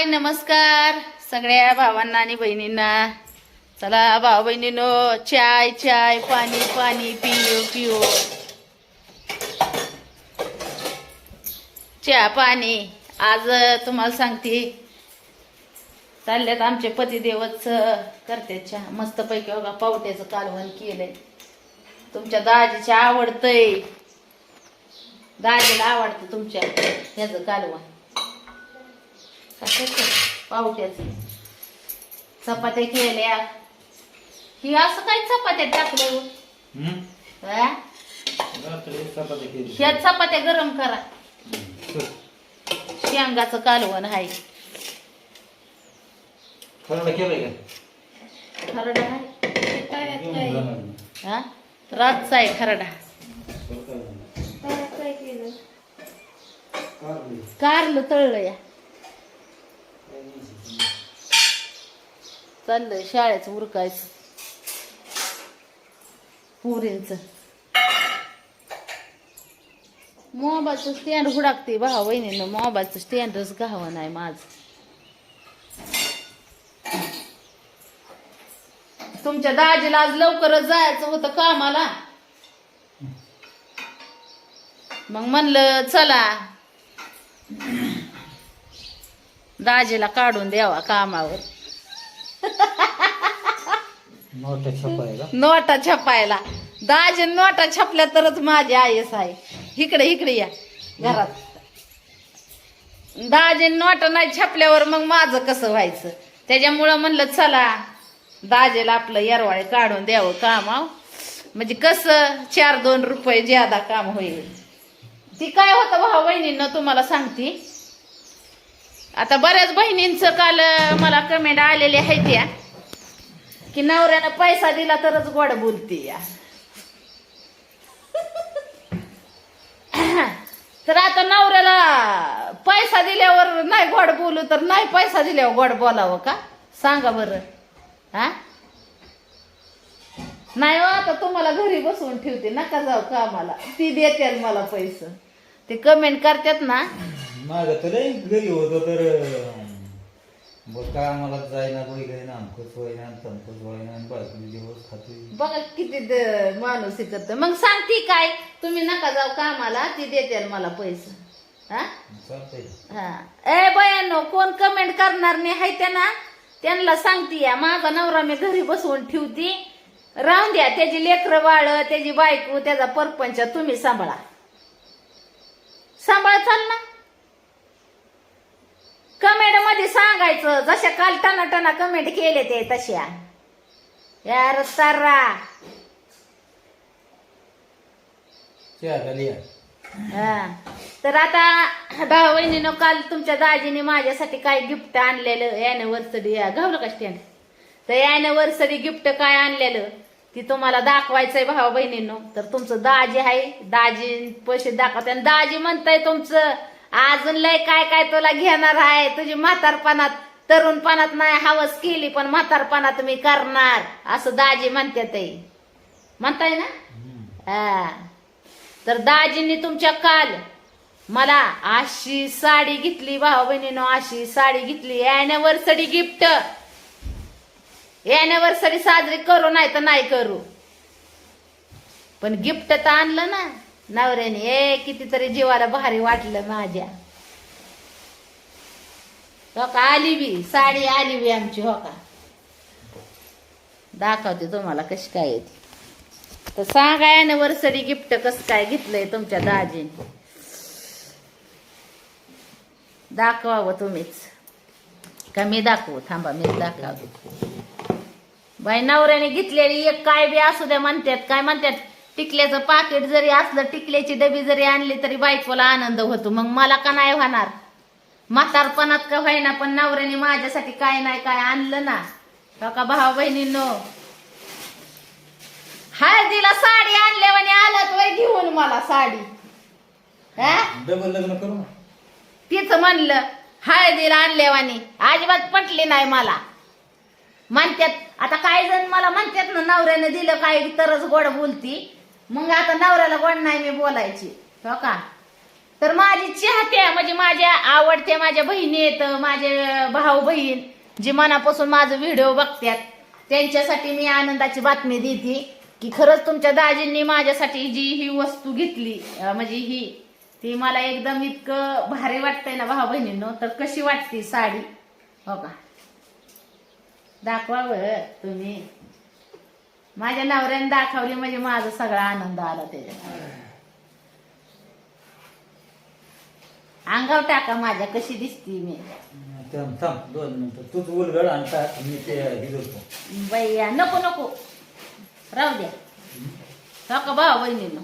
हाय नमस्कार. सगळ्या भावांना आणि बहिणींना. चला भाऊ बहिणीनो चाय चाय पाणी पाणी पिओ पिओ चहा पाणी. आज तुम्हाला सांगते. चालल्यात आमचे पतिदेवच करते चहा. मस्त पैकी बघा पावट्याचं कालवण केलंय. तुमच्या दाजीच्या आवडतंय. दाजीला आवडतं तुमच्या ह्याचं कालवण. कशाचं? पावट्याचं. चपात्या केल्या. ही असं काय चपात्या टाकलं? हा? ह्या चपात्या गरम करा. शेंगाचं कालवण आहे. खरडा आहे. हा? रातचा आहे खरडा. कारलं तळलं या. चाललंय शाळेचं उरकायचं. पुरींच. मोबाईलचं स्टँड हुडाकते भाव वहिनीनं. मोबाईलचं स्टँडच घावं नाही माझ. तुमच्या दाजीला आज लवकरच जायचं होतं कामाला. मग म्हणलं चला. दाजीला काढून द्यावा कामावर. नोटा छपायला? दाजी नोटा छपल्या तरच माझी आयस आहे. इकडे इकडे या. घरात. दाजी नोटा नाही छपल्यावर मग माझं कसं व्हायचं? त्याच्यामुळं म्हणलं चला दाजीला आपलं येरवाळे काढून द्यावं कामाव म्हणजे कसं चार दोन रुपये ज्यादा काम होईल. ती काय होतं भाऊ बहिणींना तुम्हाला सांगते. आता बऱ्याच बहिणींचं काल मला कमेंट आलेले आहेत या की नवऱ्यानं पैसा दिला तरच गोड बोलते या. तर आता नवऱ्याला पैसा दिल्यावर नाही गोड बोलू तर नाही पैसा दिल्यावर गोड बोलावं का? सांगा बरं. हा? नाही हो आता तुम्हाला घरी बसवून ठेवते नका जाऊ का आम्हाला ती देते मला पैसे. ते कमेंट करतात ना माग तर लय घरी होतो तर बघ काय आम्हाला जायना बघ ना आमकच व्हायना तमकच व्हायना आणि बायकोले दिवस खाते बघा किती द- माणूस हे करतं मग सांगते काय? तुम्ही नका जाऊ कामाला ती देते मला पैसे. हा? चालतंय. हा. ए बयानो कोण कमेंट करणार नाही हाय त्यांना त्यांना सांगते या माझा नवरा मी घरी बसवून ठेवती. राहून द्या त्याची लेकरं बाळ त्याची बायको त्याचा परपंच तुम्ही सांभाळा. सांभाळ चाल ना. कमेंटमध्ये सांगायचं जशा काल टना टना कमेंट केले ते तशा. यार या. हा. तर आता भाऊ बहिणीनं काल तुमच्या दाजीने माझ्यासाठी काय गिफ्ट आणलेलं अॅनिव्हर्सरी घावलं का स्टँड तर अॅनिव्हर्सरी गिफ्ट काय आणलेलं ती तुम्हाला दाखवायचंय भाऊ बहिणीनं. तर तुमचं दाजी आहे दाजी पैसे दाखवते. आणि दाजी म्हणताय तुमचं अजून लय काय काय तुला घेणार आहे? तुझी म्हातारपणात तरुणपणात नाही हवस केली पण म्हातारपणात मी करणार असं दाजी म्हणते ते. म्हणताय ना. हा. तर दाजींनी तुमच्या काल मला अशी साडी घेतली भाऊ बहिणीनं अशी साडी घेतली अॅनिव्हर्सरी गिफ्ट अॅनिव्हर्सरी साजरी करू नाही तर नाही करू. पण गिफ्ट तर आणलं ना. नवऱ्याने ए कितीतरी जीवाला भारी वाटलं माझ्या. हो का? आली बी साडी आली बी आमची हो का? दाखवते तुम्हाला कशी काय येते तर सांगा अॅनिव्हर्सरी गिफ्ट कसं काय घेतलंय तुमच्या दाजीने. दाखवावं तुम्हीच. का मी दाखवू थांबा मी दाखवते. बाई नवऱ्याने घेतलेली एक काय बी असू द्या म्हणतात काय म्हणतात? टिकल्याचं पाकिट जरी असलं टिकल्याची डबी जरी आणली तरी बायकोला आनंद होतो. मग मला का नाही होणार? म्हातारपणात का होईना? पण नवऱ्याने माझ्यासाठी काय नाही काय आणलं ना? हो का भाऊ बहिणींनो? हळदीला साडी आणल्यावाने आलं वय घेऊन मला साडी. डबल लग्न करू ना. तीच म्हणलं हळदीला आणल्यावानी अजिबात पटली नाही मला. म्हणतात आता काही जण मला म्हणतात ना नवऱ्याने दिलं काय तरच गोड बोलती. मग आता नवऱ्याला गोड नाही मी बोलायची. हो का? तर माझी चाहत्या म्हणजे माझ्या आवडत्या माझ्या बहिणी आहेत माझे भाऊ बहीण जे मनापासून माझं व्हिडिओ बघतात त्यांच्यासाठी मी आनंदाची बातमी देते की खरंच तुमच्या दाजींनी माझ्यासाठी जी ही वस्तू घेतली म्हणजे ही ती मला एकदम इतकं भारी वाटतंय ना भाऊ बहिणींनो तर कशी वाटते साडी? हो का? दाखवावं तुम्ही. माझ्या नवऱ्याने दाखवली म्हणजे माझा सगळा आनंद आला त्याच्यात. अंगाव टाका माझ्या कशी दिसती मी. थांब थांब दोन मिनिटं. तूच उलगड आणि टाक मी ते नको नको. राहू द्या. हो का भाऊ बहिणीनं.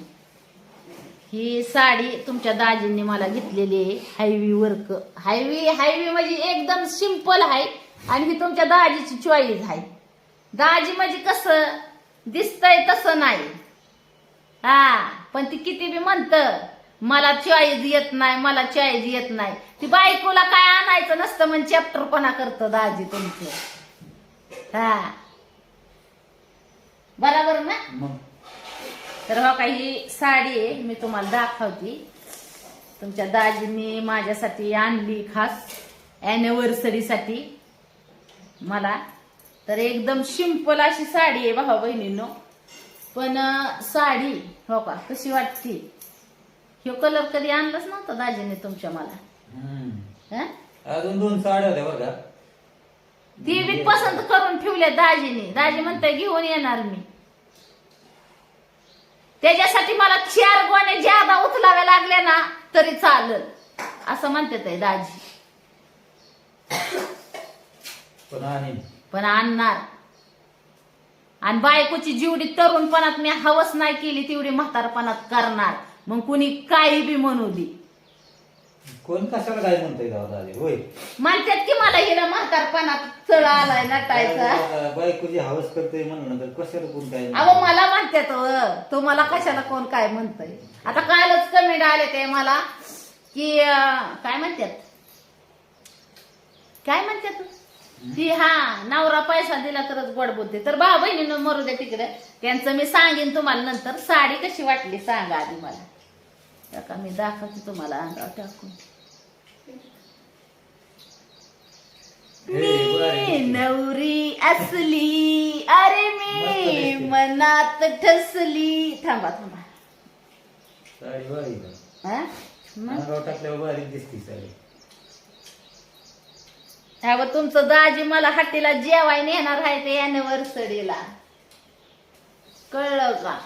ही साडी तुमच्या दाजींनी मला घेतलेली आहे हायवी वर्क. हायवी हायवी म्हणजे एकदम सिंपल आहे आणि ही तुमच्या दाजीची चॉईस आहे. दाजी म्हणजे कसं? दिसतंय तसं नाही. हा पण ती किती बी म्हणत मला चॉईस येत नाही मला चॉईस येत नाही. ती बायकोला काय आणायचं नसतं म्हणजे चॅप्टरपणा करतं दाजी तुमचं. हा. बरोबर ना? तर हो काही साडी आहे मी तुम्हाला दाखवते. तुमच्या दाजींनी माझ्यासाठी आणली खास अॅनिव्हर्सरीसाठी मला तर एकदम सिंपल अशी साडी आहे भाऊ बहिणींनो. पण साडी हो का कशी वाटते? ह्यो कलर कधी आणलाच नव्हता दाजीने तुमच्या मला? अजून दोन साड्या होत्या का. ती बी पसंत करून ठेवल्या दाजीने. दाजी म्हणते घेऊन येणार मी. त्याच्यासाठी मला चार गोणे ज्यादा उचलाव्या लागल्या ना तरी चालल. असं म्हणते ते दाजी. पण पण आणणार. आणि बायकोची जेवढी तरुणपणात मी हवस नाही केली तेवढी म्हातारपणात करणार. मग कुणी काही बी म्हणू दे. कोण कशाला काय म्हणतोय गावात आले? होय. म्हणतात की मला हिला म्हातारपणात चळ आलाय नटायचा बायकोची हवस करते म्हणलं तर कशाला कोण काय अहो मला म्हणतात अ, तुम्हाला कशाला कोण काय म्हणतंय? आता कालच कमेंट आले ते मला की अं, काय म्हणतात? काय म्हणतात? ती हा नवरा पैसा दिला तरच गोड बोलते. तर भाऊ बहिणीनं मरू द्या तिकडे. त्यांचं मी सांगेन तुम्हाला नंतर. साडी कशी वाटली सांगा आधी मला. त्या का मी दाखवते तुम्हाला. अंगावर टाकून. मी. नवरी असली अरे मी. मनात ठसली. थांबा थांबा. साडी हा? मग? अंगावर टाकल्यावर बारीक दिसती साडी. हा बघ, तुमचं दाजी मला हट्टीला जेवाय नेणार आहे ते अॅनिव्हर्सरीला कळलं का?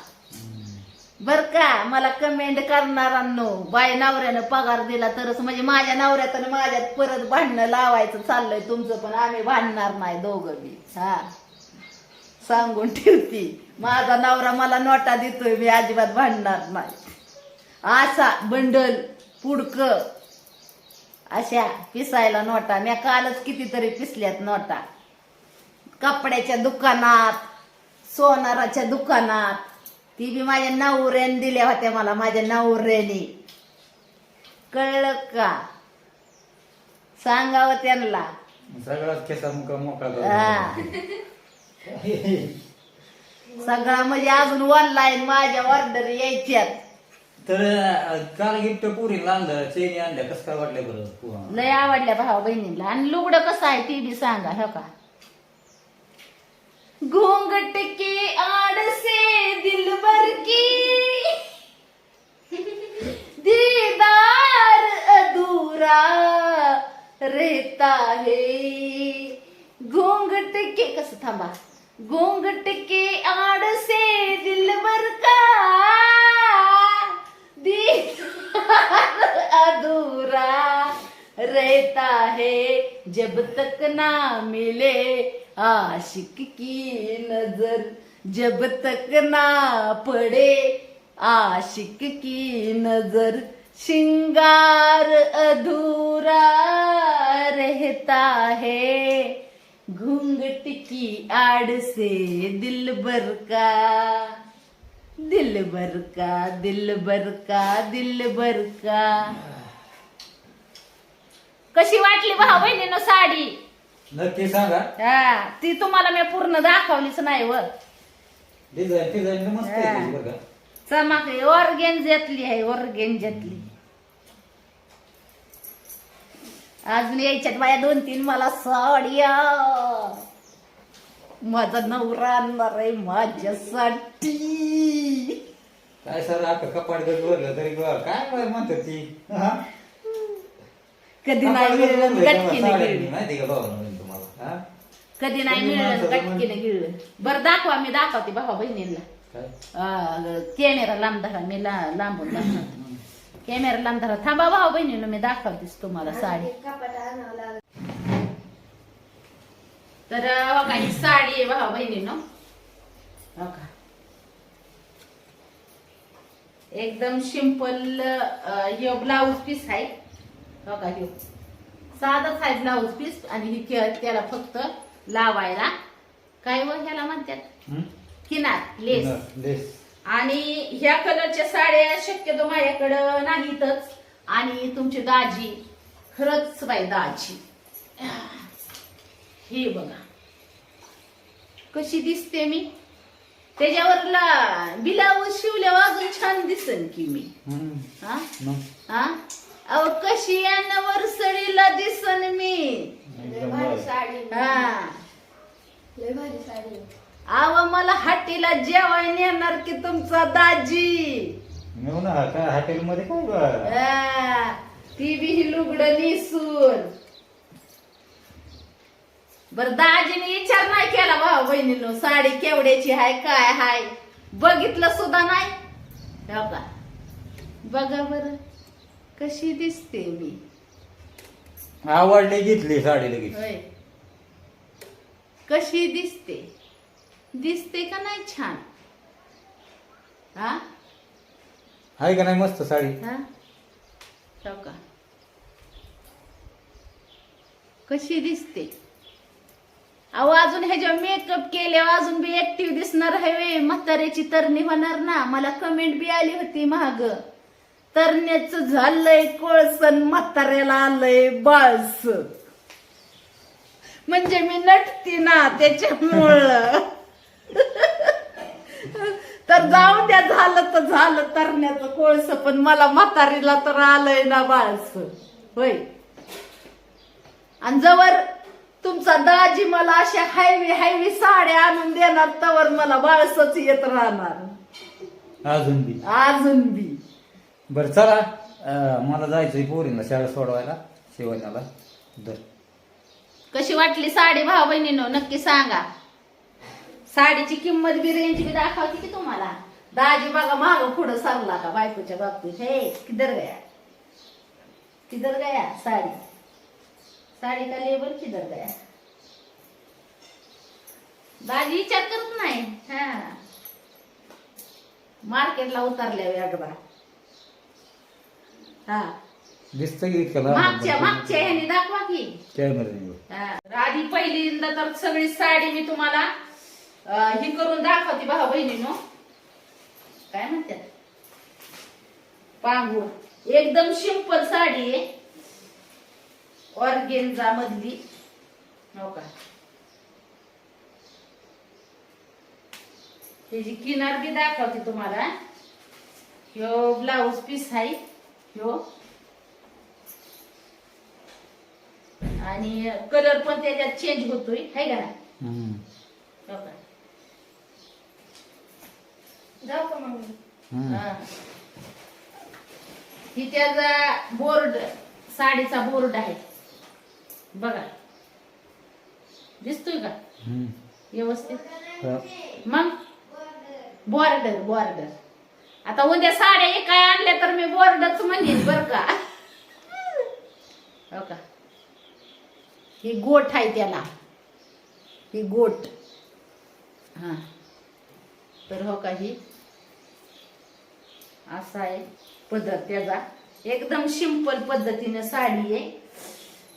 बर का मला कमेंट करणारांनो बाय नवऱ्यानं पगार दिला तरच म्हणजे माझ्या नवऱ्यात माझ्यात परत भांडणं लावायचं चाललंय. तुमचं पण आम्ही भांडणार नाही दोघं बी. हा. सांगून ठेवती. माझा नवरा मला नोटा देतोय मी अजिबात भांडणार नाही. असा बंडल पुडक अशा पिसायला नोटा. मी कालच कितीतरी पिसल्यात नोटा. कपड्याच्या दुकानात सोनाराच्या दुकानात. ती बी माझ्या नवऱ्याने दिल्या होत्या मला माझ्या नवऱ्याने. कळलं का? सांगावं त्यांना. हा. सगळा म्हणजे अजून ऑनलाईन माझ्या ऑर्डर यायच्यात. तर अं, काल गिफ्ट पुरी आणलं चेनी आणल्या. कसं काय वाटलं बरं लय आवडल्या भाऊ बहिणीला आणि लुगडं कसं आहे ती बी सांगा हो का? घोंगट के आड़ से दिल भर की. दीदार अधूरा रहता है. घोंगट के कसं थांबा. घोंगट के आड़ से दिल भर का. अधूरा रहता है जब तक ना मिले आशिक की नजर। जब तक ना पड़े आशिक की नजर। श्रृंगार अधूरा रहता है। घूंघट की आड़ से दिल भर का दिल भर का दिल भर का दिल भर का कशी वाटली भाऊ बहिणीनं साडी? नक्की सांगा. हा ती तुम्हाला मी पूर्ण दाखवलीच नाही व. डिझाईन डिझाईन मस्त आहे. त्याची बरं का. चमक ऑर्गेन्झ्यातली आहे ऑर्गेन्झ्यातली अजून यायच्यात माझ्या दोन तीन मला साड्या. माझा नवरा आणणार आहे माझ्यासाठी. काय सर आता कपाट गट भरलं तरी बरं. काय बरं म्हणतात ती? हा? कधी नाही कपाट गट मिळलं भरलं तेव्हा गटकीने साड्या गिळलं. माहिती का भाऊ म्हणून तुम्हाला? हा? कधी नाही कधी मिळलं माणसाचं गटकीने गिळलं. बरं दाखवा मी दाखवते भावा बहिणीला काय? कॅमेरा लांब धरा मी ला- लांबून दाखवते. कॅमेरा लांब धरा. थांबा भाऊ बहिणीनं मी दाखवतेस तुम्हाला साडी. तर हो का ही साडी आहे भाऊ बहिणीनं. हो का. एकदम सिंपल ह्यो ब्लाऊज पीस आहे. हो का ह्यो. साधाच आहे ब्लाऊज पीस आणि ही त्याला फक्त लावायला. काय व ह्याला म्हणतात? हं? किनार लेस. लेस. आणि ह्या कलरच्या साड्या शक्यतो माझ्याकडं नाहीतच. आणि तुमची दाजी खरंच बाई दाजी. हे बघा. कशी दिसते मी? त्याच्यावर ला ब्लाऊज शिवल्यावर अजून छान दिसन की मी. हं. हा? अहो कशी यानं सडीला दिसन मी. हा. अव मला हट्टीला जेवाय नेणार की तुमचा दाजी. नेऊ ना काय हॉटेलमध्ये काय बरं? हा, ती बी ही लुगड निसून. बर दाजीने विचार नाही केला भाऊ बहिणीनो साडी केवड्याची हाय काय हाय? बघितलं सुद्धा नाही? का बघा बर कशी दिसते मी. आवडली घेतली साडी लगेच. होय. कशी दिसते? दिसते का नाही छान? हा? आहे का नाही मस्त साडी? हा? हो का? कशी दिसते? अहो अजून ह्याच्या मेकअप केल्यावर अजून बी ऍक्टिव्ह दिसणार आहे वे. म्हाताऱ्याची तरणी होणार ना. मला कमेंट बी आली होती महाग तरण्याच झालंय कोळसन म्हाताऱ्याला आलंय बाळस. म्हणजे मी नटती ना त्याच्यामुळं. तर जाऊ द्या झालं तर झालं तरण्याचं कोळस पण मला म्हातारीला तर आलंय ना बाळस. होय. आणि जवळ तुमचा दाजी मला अशा हायवी हायवी साड्या आणून देणार तवर मला बाळसच येत राहणार. अजून बी. अजून बी. बरं चला. अं, मला जायचंय पोरींना शाळा सोडवायला शिवण्याला. दर. कशी वाटली साडी भाऊ बहिणीनो? नक्की सांगा. साडीची किंमत बी रेंज बी दाखवते की तुम्हाला? दाजी बघा माग पुढं सरला का बायकोच्या बाबतीत? हे किधर गया? किधर गया साडी? साडी का लेबल किधर गया दाजी विचार करत नाही. हा. मार्केटला उतरल्या एकदा. हा. दिसतं की इतकं मागच्या मागच्या ह्याने दाखवा की. कॅमेरा हा, आधी पहिल्यांदा तर सगळी साडी मी तुम्हाला अं, ही करून दाखवते भाऊ बहिणीनो. काय म्हणतात? पांघूळ. एकदम सिंपल साडी आहे. ऑर्गेन्झा मधली हो का त्याची किनार बी दाखवते तुम्हाला ह्यो ब्लाऊज पीस आहे ह्यो आणि कलर पण त्याच्यात चेंज होतोय है का ना हो? जाऊ का मग? हा. ही त्याचा बोर्ड साडीचा बोर्ड आहे बघा. दिसतोय का? व्यवस्थित? मग? बॉर्डर बॉर्डर आता उद्या साड्या एक काय आणल्या तर मी बॉर्डरच म्हणेन बर का. हो का? ही गोठ आहे त्याला. ही गोठ हा. तर हो का ही? असा आहे पदर त्याचा. एकदम सिंपल पद्धतीनं साडी आहे.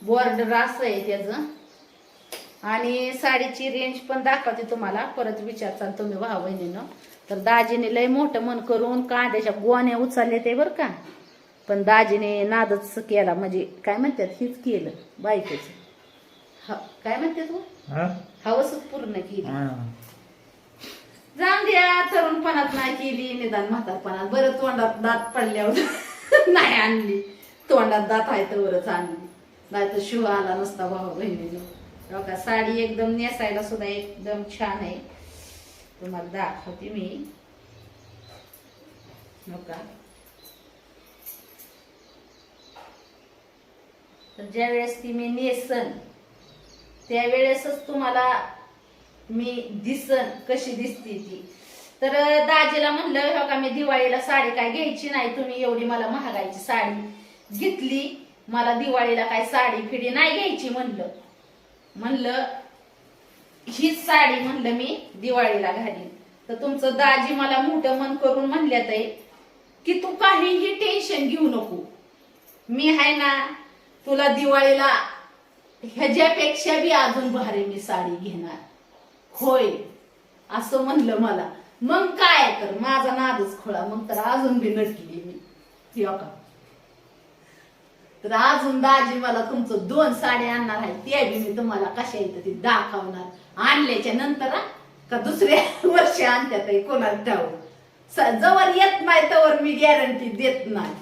बॉर्डर असं आहे त्याचं. आणि साडीची रेंज पण दाखवते तुम्हाला. परत विचारचाल तुम्ही भाऊ बहिणीनं. तर दाजीने लय मोठं मन करून कांद्याच्या गोण्या उचलले ते बरं का. पण दाजीने नादच केला. म्हणजे काय म्हणतात? हीच केलं. बायकोच. काय म्हणतात हो? हवसच पूर्ण केली. जाऊन द्या तरुणपणात नाही केली निदान म्हातारपणात. बरं तोंडात दात पडल्यावर. नाही आणली. तोंडात दात आहे तर वरच आणली. नाही तर शिव आला नसता भाऊ बहिणीनं हो का? साडी एकदम नेसायला सुद्धा एकदम छान आहे. तुम्हाला दाखवते मी. हो नका तर ज्या वेळेस ती मी नेसन त्यावेळेसच तुम्हाला मी दिसन कशी दिसते ती. तर दाजीला म्हणलं हो का मी दिवाळीला साडी काय घ्यायची नाही तुम्ही एवढी मला महागायची साडी घेतली. मला दिवाळीला काय साडी फिडी नाही घ्यायची म्हणलं. म्हणलं हीच साडी म्हणलं मी दिवाळीला घालीन. तर तुमचं दाजी मला मोठं मन करून म्हणल्यात की तू काहीही टेन्शन घेऊ नको. मी आहे ना तुला दिवाळीला ह्याच्यापेक्षा बी अजून भारी मी साडी घेणार. होय असं म्हणलं मला. मग काय तर माझा नादच खोळा. मग तर अजून बी नटली मी. ती का? तर अजून दाजी मला तुमचं दोन साडी आणणार आहे ते बी मी तुम्हाला कशा येतं ते दाखवणार. आणल्याच्या नंतर का दुसऱ्या वर्षी आणत्यात कोणाला ठाऊ जवळ येत नाही तवर मी गॅरंटी देत नाही.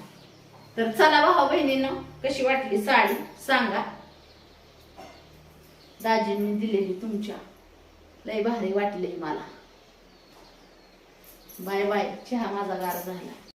तर चला भाऊ बहिणीनं कशी वाटली साडी? सांगा. दाजींनी दिलेली तुमच्या. लय भारी वाटली मला. बाय बाय चहा माझा गार झाला.